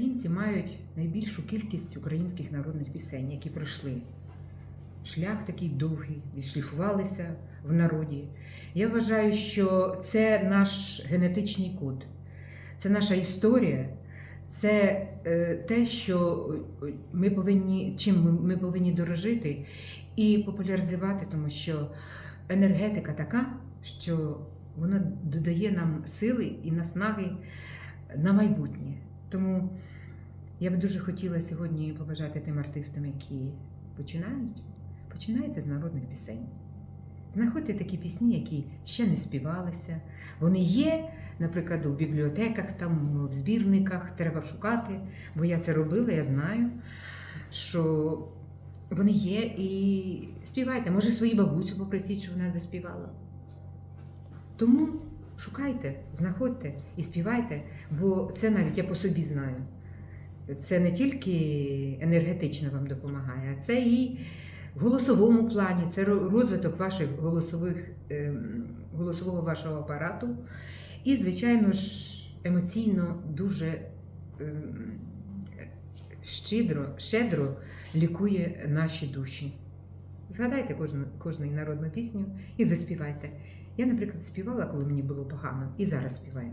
українці мають найбільшу кількість українських народних пісень, які пройшли. Шлях такий довгий, відшліфувалися в народі. Я вважаю, що це наш генетичний код, це наша історія, це е, те, що е, ми повинні, чим ми, повинні дорожити і популяризувати, тому що енергетика така, що вона додає нам сили і наснаги на майбутнє. Тому я би дуже хотіла сьогодні побажати тим артистам, які починають. Починайте з народних пісень. Знаходьте такі пісні, які ще не співалися. Вони є, наприклад, у бібліотеках, там, в збірниках, треба шукати, бо я це робила, я знаю, що вони є і співайте. Може, свою бабусю попросіть, щоб вона заспівала. Тому шукайте, знаходьте і співайте, бо це навіть я по собі знаю. Це не тільки енергетично вам допомагає, а це і в голосовому плані, це розвиток ваших голосових, ем, голосового вашого апарату. І, звичайно ж, емоційно дуже ем, щедро, щедро лікує наші душі. Згадайте кожну, кожну народну пісню і заспівайте. Я, наприклад, співала, коли мені було погано, і зараз співаю.